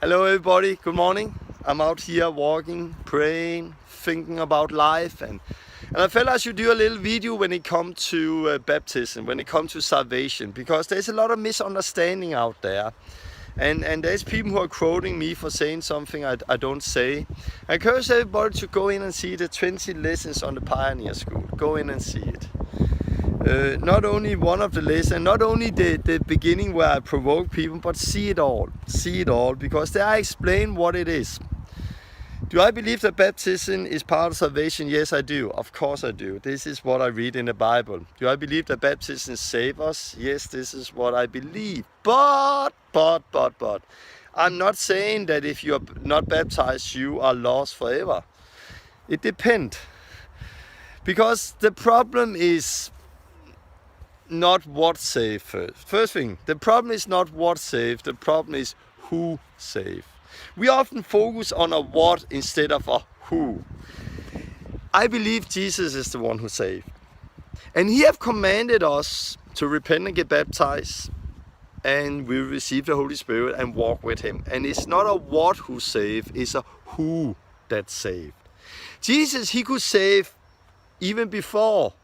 Hello, everybody. Good morning. I'm out here walking, praying, thinking about life, and and I felt I should do a little video when it comes to uh, baptism, when it comes to salvation, because there's a lot of misunderstanding out there. And, and there's people who are quoting me for saying something I, I don't say. I encourage everybody to go in and see the 20 lessons on the Pioneer School. Go in and see it. Uh, not only one of the lessons, not only the, the beginning where I provoke people, but see it all. See it all, because there I explain what it is. Do I believe that baptism is part of salvation? Yes, I do. Of course, I do. This is what I read in the Bible. Do I believe that baptism saves us? Yes, this is what I believe. But, but, but, but, I'm not saying that if you're not baptized, you are lost forever. It depends. Because the problem is not what saved first. First thing, the problem is not what saved, the problem is who saved. We often focus on a what instead of a who. I believe Jesus is the one who saved. And he have commanded us to repent and get baptized and we receive the Holy Spirit and walk with him. And it's not a what who saved, it's a who that saved. Jesus, he could save even before.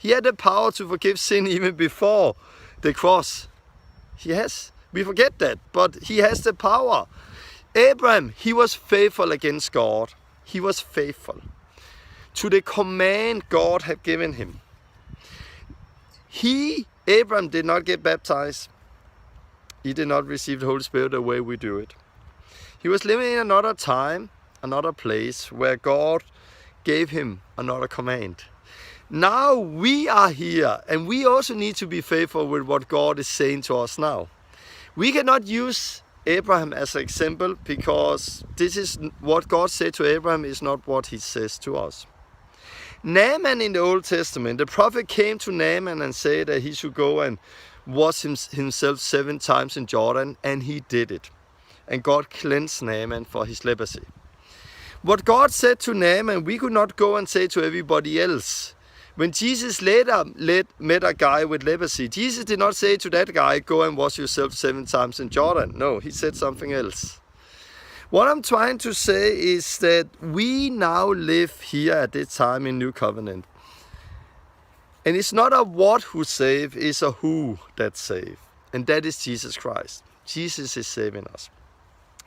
He had the power to forgive sin even before the cross. He has. We forget that, but he has the power. Abraham, he was faithful against God. He was faithful to the command God had given him. He, Abraham, did not get baptized. He did not receive the Holy Spirit the way we do it. He was living in another time, another place where God gave him another command. Now we are here and we also need to be faithful with what God is saying to us now. We cannot use Abraham as an example because this is what God said to Abraham is not what he says to us. Naaman in the Old Testament, the prophet came to Naaman and said that he should go and wash himself seven times in Jordan, and he did it. And God cleansed Naaman for his leprosy. What God said to Naaman, we could not go and say to everybody else. When Jesus later led, met a guy with leprosy, Jesus did not say to that guy, Go and wash yourself seven times in Jordan. No, he said something else. What I'm trying to say is that we now live here at this time in New Covenant. And it's not a what who save, it's a who that save. And that is Jesus Christ. Jesus is saving us.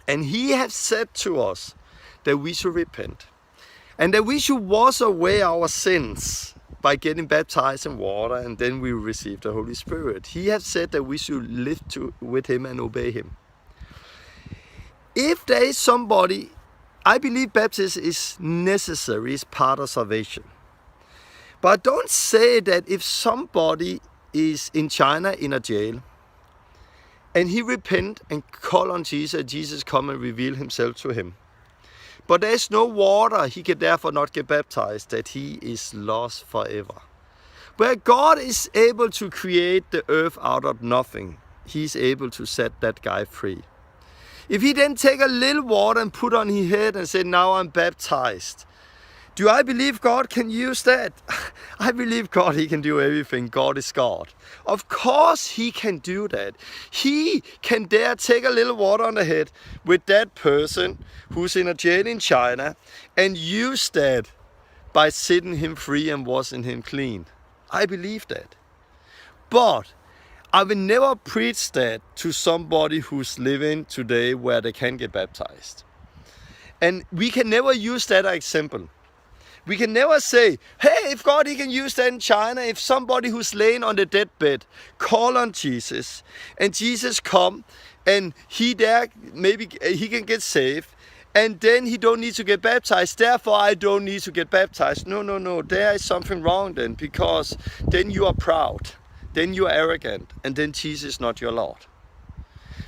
And he has said to us that we should repent. And that we should wash away our sins by getting baptized in water and then we receive the Holy Spirit. He has said that we should live to, with Him and obey Him. If there is somebody, I believe baptism is necessary, it's part of salvation. But don't say that if somebody is in China in a jail and he repent and call on Jesus, Jesus come and reveal himself to him but there is no water, he can therefore not get baptized, that he is lost forever. Where God is able to create the earth out of nothing, he's able to set that guy free. If he then take a little water and put on his head and say, now I'm baptized, do I believe God can use that? I believe God, He can do everything. God is God. Of course, He can do that. He can dare take a little water on the head with that person who's in a jail in China and use that by setting him free and washing him clean. I believe that. But I will never preach that to somebody who's living today where they can get baptized. And we can never use that example. We can never say, hey, if God he can use that in China, if somebody who's laying on the deathbed call on Jesus. And Jesus come and he there maybe uh, he can get saved and then he don't need to get baptized. Therefore i don't need to get baptized. No no no. There is something wrong then because then you are proud then you are arrogant and then jesus is not your lord.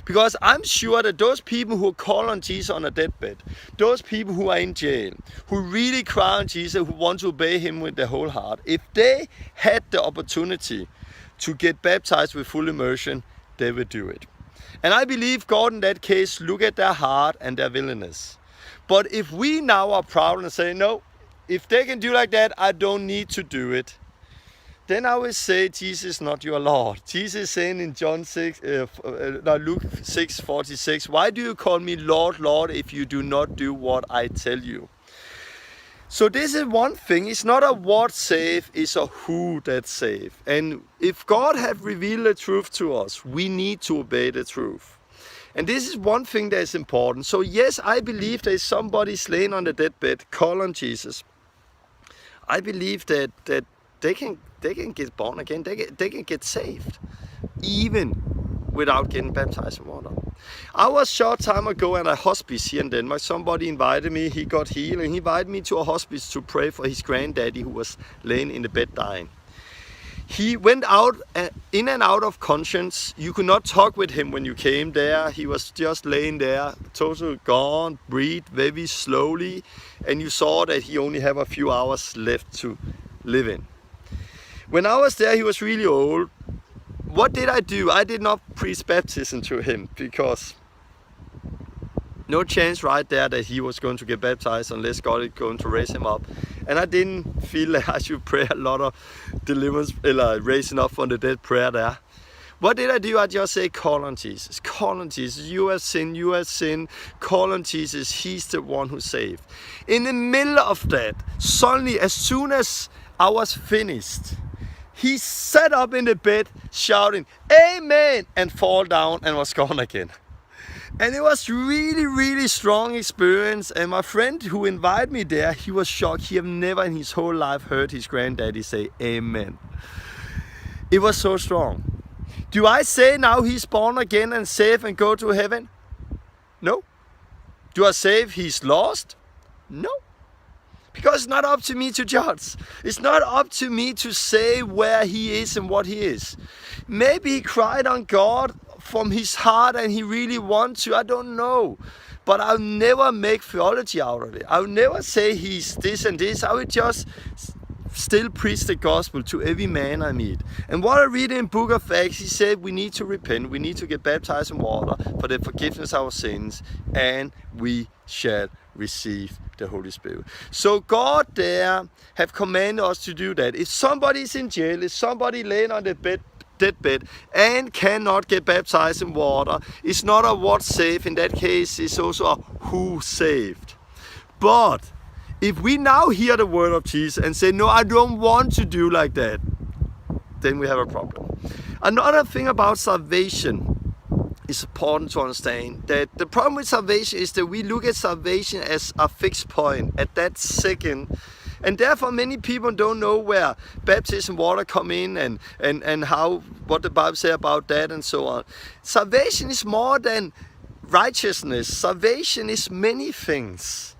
Because I'm sure that those people who call on Jesus on a deathbed, those people who are in jail, who really cry on Jesus, who want to obey him with their whole heart, if they had the opportunity to get baptized with full immersion, they would do it. And I believe God in that case look at their heart and their willingness. But if we now are proud and say, no, if they can do like that, I don't need to do it, then I will say Jesus is not your Lord. Jesus is saying in John 6, uh, uh, Luke 6 46, Why do you call me Lord, Lord, if you do not do what I tell you? So this is one thing. It's not a what save, it's a who that save. And if God have revealed the truth to us, we need to obey the truth. And this is one thing that is important. So yes, I believe there is somebody slain on the deathbed, call on Jesus. I believe that that they can they can get born again. They can, they can get saved, even without getting baptized in water. I was short time ago at a hospice here in Denmark. Somebody invited me. He got healed, and he invited me to a hospice to pray for his granddaddy who was laying in the bed dying. He went out uh, in and out of conscience. You could not talk with him when you came there. He was just laying there, totally gone, breathe very slowly, and you saw that he only have a few hours left to live in. When I was there, he was really old. What did I do? I did not preach baptism to him because no chance right there that he was going to get baptized unless God is going to raise him up. And I didn't feel like I should pray a lot of deliverance, like raising up from the dead prayer there. What did I do? I just say, call on Jesus. Call on Jesus. You have sinned. You have sinned. Call on Jesus. He's the one who saved. In the middle of that, suddenly, as soon as I was finished, he sat up in the bed shouting, Amen, and fall down and was gone again. And it was really, really strong experience. And my friend who invited me there, he was shocked. He had never in his whole life heard his granddaddy say Amen. It was so strong. Do I say now he's born again and safe and go to heaven? No. Do I say he's lost? No. Because it's not up to me to judge. It's not up to me to say where he is and what he is. Maybe he cried on God from his heart and he really wants to. I don't know. But I'll never make theology out of it. I'll never say he's this and this. I will just still preach the gospel to every man I meet. And what I read in Book of Acts, he said we need to repent, we need to get baptized in water for the forgiveness of our sins, and we shall receive the Holy Spirit. So God there have commanded us to do that. If somebody is in jail, if somebody laying on the bed deathbed and cannot get baptized in water, it's not a what saved. In that case, it's also a who saved. But if we now hear the word of Jesus and say, No, I don't want to do like that, then we have a problem. Another thing about salvation is important to understand that the problem with salvation is that we look at salvation as a fixed point at that second. And therefore many people don't know where baptism water come in and, and, and how what the bible say about that and so on. Salvation is more than righteousness. Salvation is many things.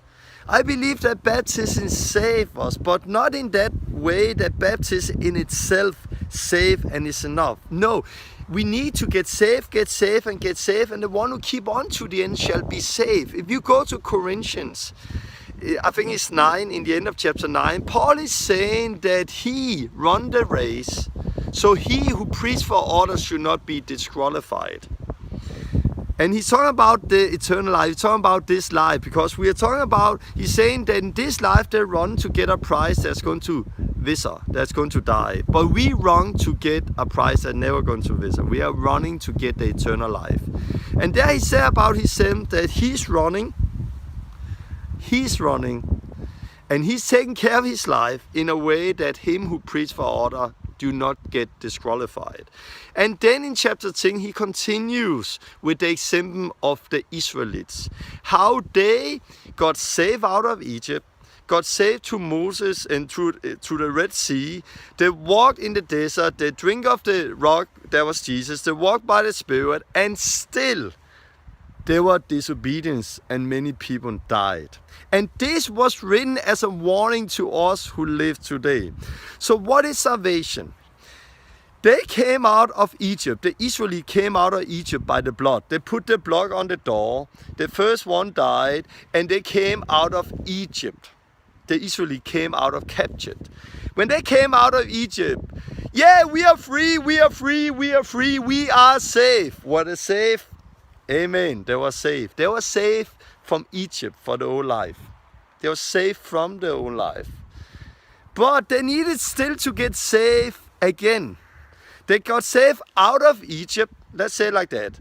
I believe that baptism saves us, but not in that way that baptism in itself save and is enough. No, we need to get safe, get safe, and get safe, and the one who keep on to the end shall be saved. If you go to Corinthians, I think it's 9, in the end of chapter 9, Paul is saying that he run the race, so he who preaches for others should not be disqualified. And he's talking about the eternal life. He's talking about this life because we are talking about, he's saying that in this life they run to get a prize that's going to visa, that's going to die. But we run to get a prize that's never going to visa. We are running to get the eternal life. And there he said about his himself that he's running, he's running, and he's taking care of his life in a way that him who preaches for order do not get disqualified. And then in chapter 10, he continues with the example of the Israelites, how they got saved out of Egypt, got saved to Moses and through, eh, through the Red Sea. They walked in the desert, they drink of the rock that was Jesus, they walked by the Spirit, and still there were disobedience and many people died. And this was written as a warning to us who live today. So, what is salvation? They came out of Egypt. The Israelites came out of Egypt by the blood. They put the blood on the door. The first one died, and they came out of Egypt. The Israelites came out of captured. When they came out of Egypt, yeah, we are free, we are free, we are free, we are safe. What is safe? Amen. They were safe. They were safe from Egypt for the whole life. They were safe from their own life. But they needed still to get safe again. They got safe out of Egypt. Let's say like that.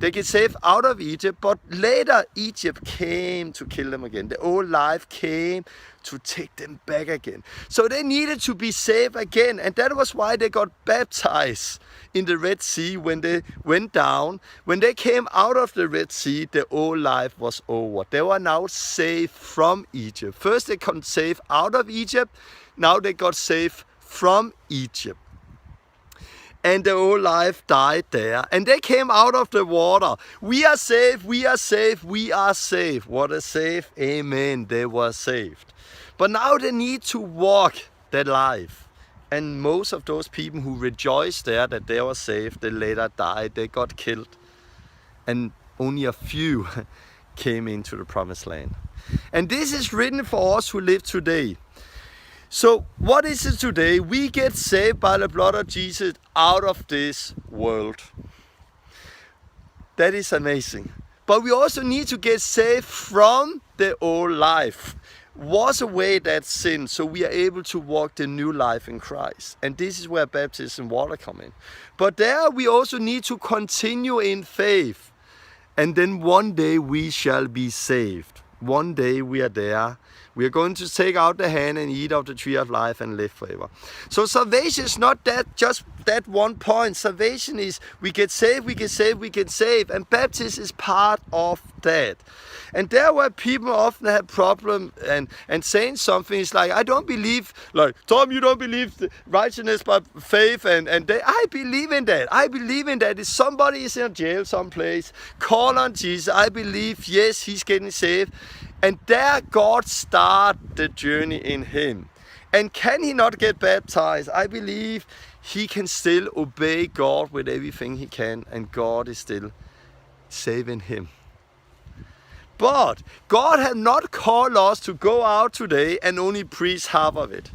They get safe out of Egypt, but later Egypt came to kill them again. The old life came to take them back again. So they needed to be saved again, and that was why they got baptized in the Red Sea when they went down. When they came out of the Red Sea, the old life was over. They were now saved from Egypt. First, they got saved out of Egypt, now they got saved from Egypt and the old life died there. And they came out of the water. We are safe, we are safe, we are safe. What a safe, amen. They were saved. But now they need to walk that life. And most of those people who rejoiced there that they were saved, they later died, they got killed. And only a few came into the promised land. And this is written for us who live today. So, what is it today? We get saved by the blood of Jesus out of this world. That is amazing. But we also need to get saved from the old life. Wash away that sin so we are able to walk the new life in Christ. And this is where baptism and water come in. But there we also need to continue in faith. And then one day we shall be saved. One day we are there we are going to take out the hand and eat of the tree of life and live forever. So salvation is not that just that one point. Salvation is we get saved, we get saved, we get saved, and baptism is part of that. And there where people often have problem and and saying something is like I don't believe like Tom you don't believe righteousness by faith and and they, I believe in that. I believe in that. If somebody is in jail someplace, call on Jesus. I believe yes he's getting saved and there God start the journey in him. And can he not get baptized? I believe he can still obey God with everything he can, and God is still saving him. But God has not called us to go out today and only preach half of it.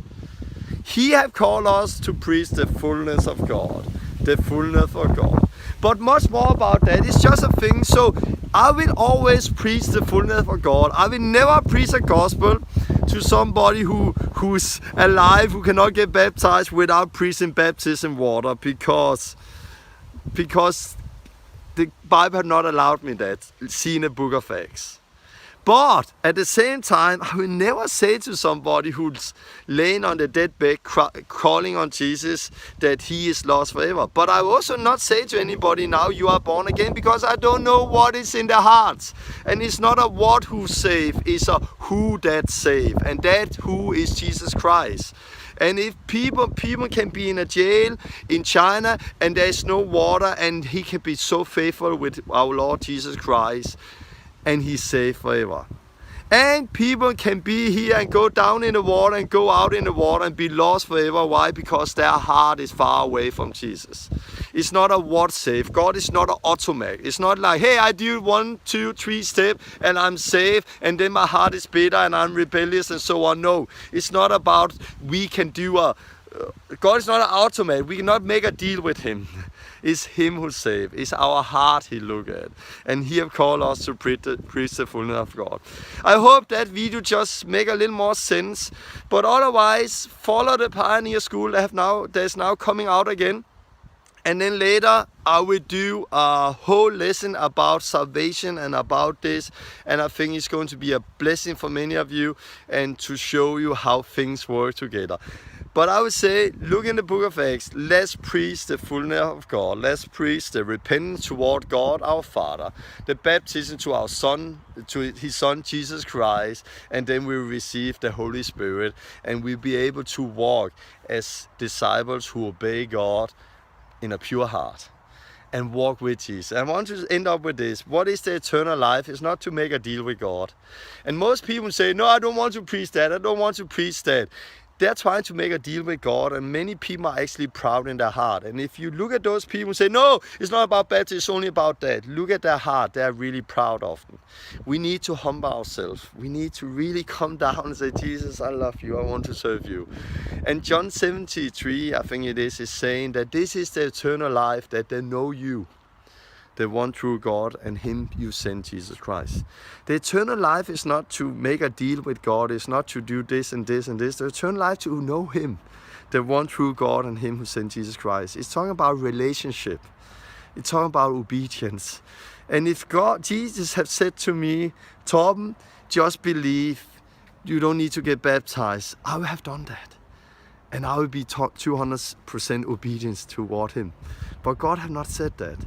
He have called us to preach the fullness of God, the fullness of God. But much more about that. It's just a thing. So I will always preach the fullness of God. I will never preach a gospel to somebody who who's alive who cannot get baptized without preaching baptism water because because the Bible had not allowed me that. See in the book of Acts. But at the same time, I will never say to somebody who's laying on the dead bed calling on Jesus that he is lost forever. But I will also not say to anybody now you are born again because I don't know what is in their hearts. And it's not a what who save, it's a who that save. And that who is Jesus Christ. And if people people can be in a jail in China and there's no water and he can be so faithful with our Lord Jesus Christ and he's safe forever. And people can be here and go down in the water and go out in the water and be lost forever. Why? Because their heart is far away from Jesus. It's not a what safe. God is not an automatic. It's not like, hey, I do one, two, three step and I'm safe and then my heart is bitter and I'm rebellious and so on. No, it's not about we can do a. Uh, God is not an automatic. We cannot make a deal with Him. It's Him who saves. It's our heart He look at. And He have called us to preach the, fullness of God. I hope that video just make a little more sense. But otherwise, follow the Pioneer School that have now that's now coming out again. And then later I will do a whole lesson about salvation and about this. And I think it's going to be a blessing for many of you and to show you how things work together. But I would say, look in the book of Acts, let's preach the fullness of God. Let's preach the repentance toward God our Father, the baptism to our Son, to His Son Jesus Christ, and then we receive the Holy Spirit, and we'll be able to walk as disciples who obey God in a pure heart and walk with Jesus. I want to end up with this. What is the eternal life? It's not to make a deal with God. And most people say, No, I don't want to preach that. I don't want to preach that they're trying to make a deal with God, and many people are actually proud in their heart. And if you look at those people and say, No, it's not about that, it's only about that, look at their heart, they're really proud of them. We need to humble ourselves. We need to really come down and say, Jesus, I love you, I want to serve you. And John 73, I think it is, is saying that this is the eternal life, that they know you the one true God, and Him you sent, Jesus Christ. The eternal life is not to make a deal with God, it's not to do this and this and this. The eternal life to know Him, the one true God and Him who sent Jesus Christ. It's talking about relationship. It's talking about obedience. And if God, Jesus, have said to me, Torben, just believe, you don't need to get baptized, I would have done that. And I would be 200% obedience toward Him. But God have not said that.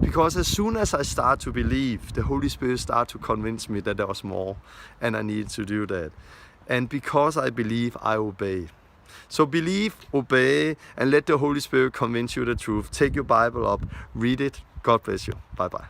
Because as soon as I start to believe, the Holy Spirit start to convince me that there was more and I needed to do that. And because I believe, I obey. So believe, obey, and let the Holy Spirit convince you the truth. Take your Bible up, read it. God bless you. Bye bye.